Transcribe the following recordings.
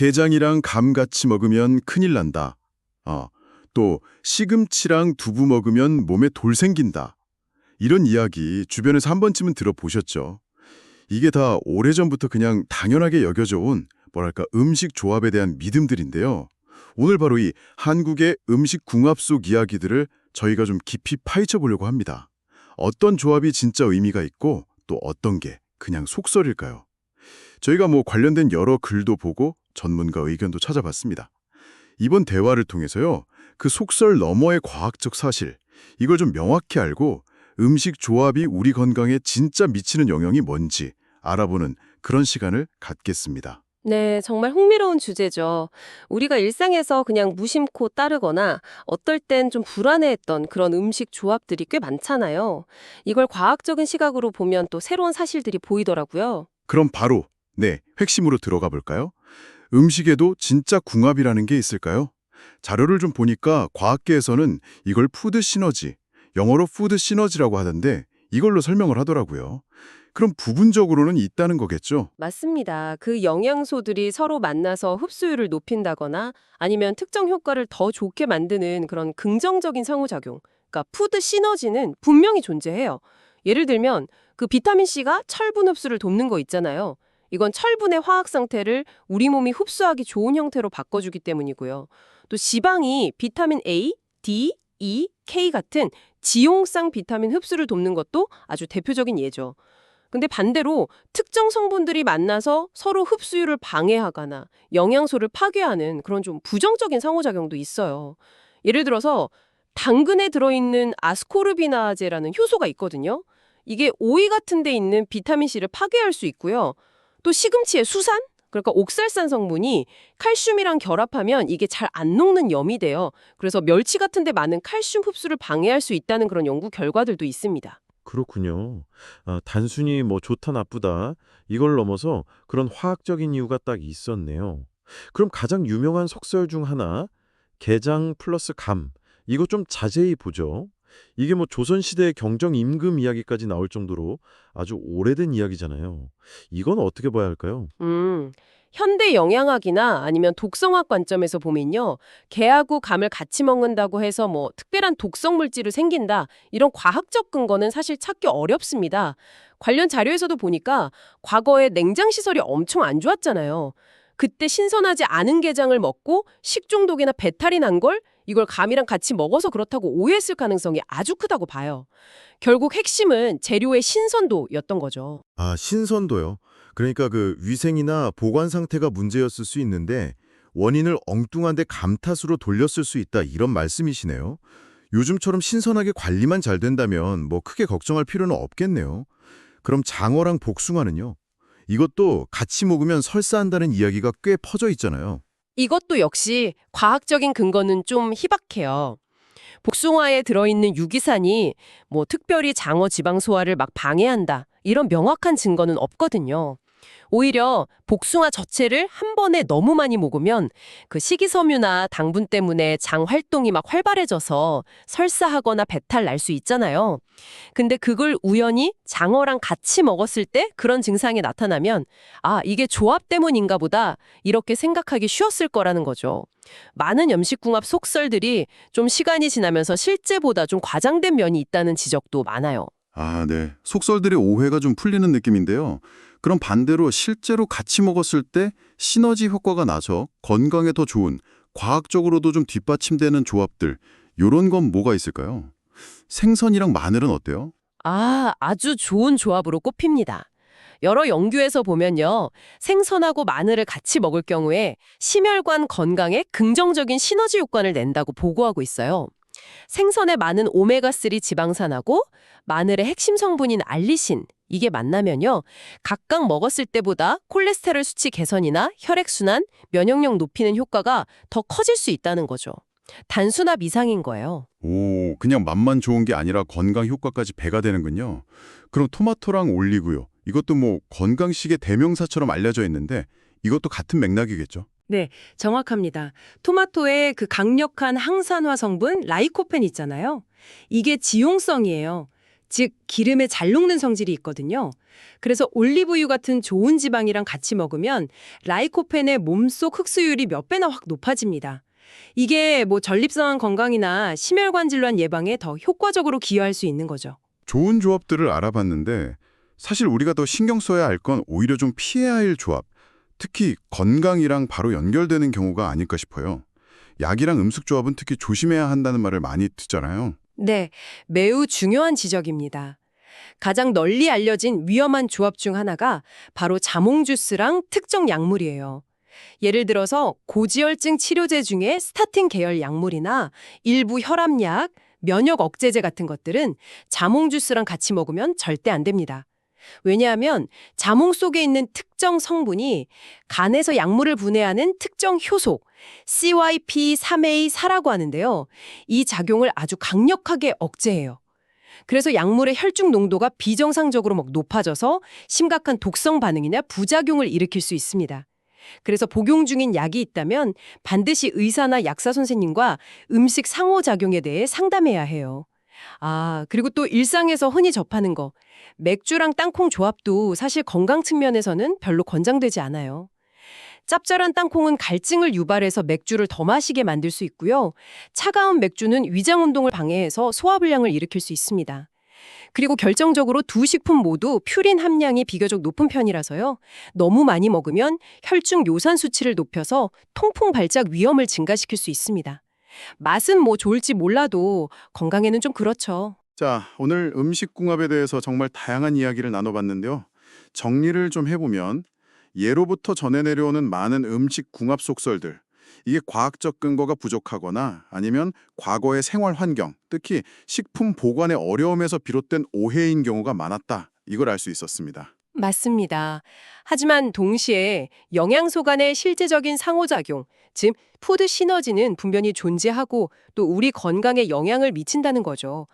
게장이랑 감 같이 먹으면 큰일 난다. 어, 또 시금치랑 두부 먹으면 몸에 돌 생긴다. 이런 이야기 주변에서 한 번쯤은 들어보셨죠? 이게 다 오래전부터 그냥 당연하게 여겨져 온 뭐랄까 음식 조합에 대한 믿음들인데요. 오늘 바로 이 한국의 음식 궁합 속 이야기들을 저희가 좀 깊이 파헤쳐 보려고 합니다. 어떤 조합이 진짜 의미가 있고 또 어떤 게 그냥 속설일까요? 저희가 뭐 관련된 여러 글도 보고 전문가 의견도 찾아봤습니다. 이번 대화를 통해서요. 그 속설 너머의 과학적 사실, 이걸 좀 명확히 알고 음식 조합이 우리 건강에 진짜 미치는 영향이 뭔지 알아보는 그런 시간을 갖겠습니다. 네, 정말 흥미로운 주제죠. 우리가 일상에서 그냥 무심코 따르거나 어떨 땐 좀 불안해했던 그런 음식 조합들이 꽤 많잖아요. 이걸 과학적인 시각으로 보면 또 새로운 사실들이 보이더라고요. 그럼 바로 네, 핵심으로 들어가 볼까요? 음식에도 진짜 궁합이라는 게 있을까요? 자료를 좀 보니까 과학계에서는 이걸 푸드 시너지, 영어로 푸드 시너지라고 하던데 이걸로 설명을 하더라고요. 그럼 부분적으로는 있다는 거겠죠? 맞습니다. 그 영양소들이 서로 만나서 흡수율을 높인다거나 아니면 특정 효과를 더 좋게 만드는 그런 긍정적인 상호작용. 그러니까 푸드 시너지는 분명히 존재해요. 예를 들면 그 비타민C가 철분 흡수를 돕는 거 있잖아요. 이건 철분의 화학 상태를 우리 몸이 흡수하기 좋은 형태로 바꿔주기 때문이고요. 또 지방이 비타민 A, D, E, K 같은 지용성 비타민 흡수를 돕는 것도 아주 대표적인 예죠. 근데 반대로 특정 성분들이 만나서 서로 흡수율을 방해하거나 영양소를 파괴하는 그런 좀 부정적인 상호작용도 있어요. 예를 들어서 당근에 들어있는 아스코르비나제라는 효소가 있거든요. 이게 오이 같은 데 있는 비타민C를 파괴할 수 있고요. 또 시금치의 수산? 그러니까 옥살산 성분이 칼슘이랑 결합하면 이게 잘 안 녹는 염이 돼요. 그래서 멸치 같은 데 많은 칼슘 흡수를 방해할 수 있다는 그런 연구 결과들도 있습니다. 그렇군요. 아, 단순히 뭐 좋다 나쁘다 이걸 넘어서 그런 화학적인 이유가 딱 있었네요. 그럼 가장 유명한 속설 중 하나 게장 플러스 감 이거 좀 자세히 보죠. 이게 뭐 조선시대의 경정 임금 이야기까지 나올 정도로 아주 오래된 이야기잖아요. 이건 어떻게 봐야 할까요? 음, 현대 영양학이나 아니면 독성학 관점에서 보면요. 게하고 감을 같이 먹는다고 해서 뭐 특별한 독성 물질이 생긴다. 이런 과학적 근거는 사실 찾기 어렵습니다. 관련 자료에서도 보니까 과거에 냉장 시설이 엄청 안 좋았잖아요. 그때 신선하지 않은 게장을 먹고 식중독이나 배탈이 난 걸 이걸 감이랑 같이 먹어서 그렇다고 오해했을 가능성이 아주 크다고 봐요. 결국 핵심은 재료의 신선도였던 거죠. 아, 신선도요. 그러니까 그 위생이나 보관 상태가 문제였을 수 있는데 원인을 엉뚱한데 감 탓으로 돌렸을 수 있다 이런 말씀이시네요. 요즘처럼 신선하게 관리만 잘 된다면 뭐 크게 걱정할 필요는 없겠네요. 그럼 장어랑 복숭아는요? 이것도 같이 먹으면 설사한다는 이야기가 꽤 퍼져 있잖아요. 이것도 역시 과학적인 근거는 좀 희박해요. 복숭아에 들어있는 유기산이 뭐 특별히 장어 지방 소화를 막 방해한다. 이런 명확한 증거는 없거든요. 오히려 복숭아 자체를 한 번에 너무 많이 먹으면 그 식이섬유나 당분 때문에 장 활동이 막 활발해져서 설사하거나 배탈 날 수 있잖아요. 근데 그걸 우연히 장어랑 같이 먹었을 때 그런 증상이 나타나면 아, 이게 조합 때문인가 보다 이렇게 생각하기 쉬웠을 거라는 거죠. 많은 염식궁합 속설들이 좀 시간이 지나면서 실제보다 좀 과장된 면이 있다는 지적도 많아요. 아, 네. 속설들의 오해가 좀 풀리는 느낌인데요. 그럼 반대로 실제로 같이 먹었을 때 시너지 효과가 나서 건강에 더 좋은 과학적으로도 좀 뒷받침되는 조합들 요런 건 뭐가 있을까요? 생선이랑 마늘은 어때요? 아, 아주 좋은 조합으로 꼽힙니다. 여러 연구에서 보면요. 생선하고 마늘을 같이 먹을 경우에 심혈관 건강에 긍정적인 시너지 효과를 낸다고 보고하고 있어요. 생선에 많은 오메가3 지방산하고 마늘의 핵심 성분인 알리신 이게 만나면요. 각각 먹었을 때보다 콜레스테롤 수치 개선이나 혈액순환, 면역력 높이는 효과가 더 커질 수 있다는 거죠. 단순합 이상인 거예요. 오, 그냥 맛만 좋은 게 아니라 건강 효과까지 배가 되는군요. 그럼 토마토랑 올리고요. 이것도 뭐 건강식의 대명사처럼 알려져 있는데 이것도 같은 맥락이겠죠? 네, 정확합니다. 토마토의 그 강력한 항산화 성분 라이코펜 있잖아요. 이게 지용성이에요. 즉 기름에 잘 녹는 성질이 있거든요. 그래서 올리브유 같은 좋은 지방이랑 같이 먹으면 라이코펜의 몸속 흡수율이 몇 배나 확 높아집니다. 이게 뭐 전립선 건강이나 심혈관 질환 예방에 더 효과적으로 기여할 수 있는 거죠. 좋은 조합들을 알아봤는데 사실 우리가 더 신경 써야 할 건 오히려 좀 피해야 할 조합, 특히 건강이랑 바로 연결되는 경우가 아닐까 싶어요. 약이랑 음식 조합은 특히 조심해야 한다는 말을 많이 듣잖아요. 네, 매우 중요한 지적입니다. 가장 널리 알려진 위험한 조합 중 하나가 바로 자몽 주스랑 특정 약물이에요. 예를 들어서 고지혈증 치료제 중에 스타틴 계열 약물이나 일부 혈압약, 면역 억제제 같은 것들은 자몽 주스랑 같이 먹으면 절대 안 됩니다. 왜냐하면 자몽 속에 있는 특정 성분이 간에서 약물을 분해하는 특정 효소 CYP3A4라고 하는데요. 이 작용을 아주 강력하게 억제해요. 그래서 약물의 혈중 농도가 비정상적으로 막 높아져서 심각한 독성 반응이나 부작용을 일으킬 수 있습니다. 그래서 복용 중인 약이 있다면 반드시 의사나 약사 선생님과 음식 상호작용에 대해 상담해야 해요. 아, 그리고 또 일상에서 흔히 접하는 거. 맥주랑 땅콩 조합도 사실 건강 측면에서는 별로 권장되지 않아요. 짭짤한 땅콩은 갈증을 유발해서 맥주를 더 마시게 만들 수 있고요. 차가운 맥주는 위장 운동을 방해해서 소화불량을 일으킬 수 있습니다. 그리고 결정적으로 두 식품 모두 퓨린 함량이 비교적 높은 편이라서요. 너무 많이 먹으면 혈중 요산 수치를 높여서 통풍 발작 위험을 증가시킬 수 있습니다. 맛은 뭐 좋을지 몰라도 건강에는 좀 그렇죠. 자, 오늘 음식 궁합에 대해서 정말 다양한 이야기를 나눠봤는데요. 정리를 좀 해보면 예로부터 전해 내려오는 많은 음식 궁합 속설들 이게 과학적 근거가 부족하거나 아니면 과거의 생활 환경, 특히 식품 보관의 어려움에서 비롯된 오해인 경우가 많았다. 이걸 알 수 있었습니다. 맞습니다. 하지만 동시에 영양소 간의 실제적인 상호작용, 즉 푸드 시너지는 분명히 존재하고 또 우리 건강에 영향을 미친다는 거죠.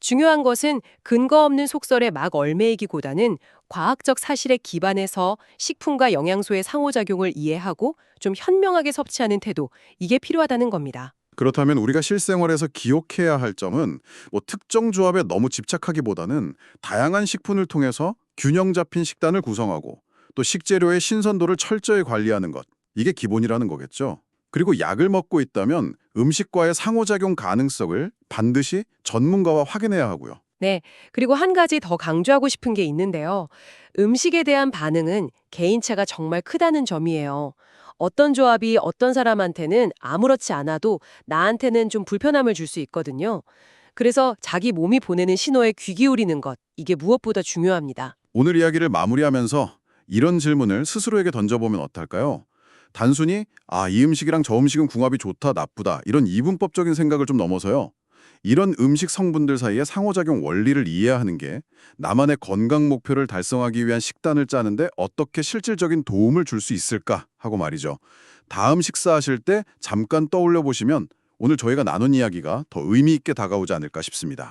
중요한 것은 근거 없는 속설에 막 얼매이기보다는 과학적 사실에 기반해서 식품과 영양소의 상호작용을 이해하고 좀 현명하게 섭취하는 태도, 이게 필요하다는 겁니다. 그렇다면 우리가 실생활에서 기억해야 할 점은 뭐 특정 조합에 너무 집착하기보다는 다양한 식품을 통해서 균형 잡힌 식단을 구성하고 또 식재료의 신선도를 철저히 관리하는 것. 이게 기본이라는 거겠죠. 그리고 약을 먹고 있다면 음식과의 상호작용 가능성을 반드시 전문가와 확인해야 하고요. 네. 그리고 한 가지 더 강조하고 싶은 게 있는데요. 음식에 대한 반응은 개인차가 정말 크다는 점이에요. 어떤 조합이 어떤 사람한테는 아무렇지 않아도 나한테는 좀 불편함을 줄 수 있거든요. 그래서 자기 몸이 보내는 신호에 귀 기울이는 것, 이게 무엇보다 중요합니다. 오늘 이야기를 마무리하면서 이런 질문을 스스로에게 던져보면 어떨까요? 단순히 아, 이 음식이랑 저 음식은 궁합이 좋다, 나쁘다 이런 이분법적인 생각을 좀 넘어서요. 이런 음식 성분들 사이의 상호작용 원리를 이해하는 게 나만의 건강 목표를 달성하기 위한 식단을 짜는데 어떻게 실질적인 도움을 줄 수 있을까 하고 말이죠. 다음 식사하실 때 잠깐 떠올려 보시면 오늘 저희가 나눈 이야기가 더 의미 있게 다가오지 않을까 싶습니다.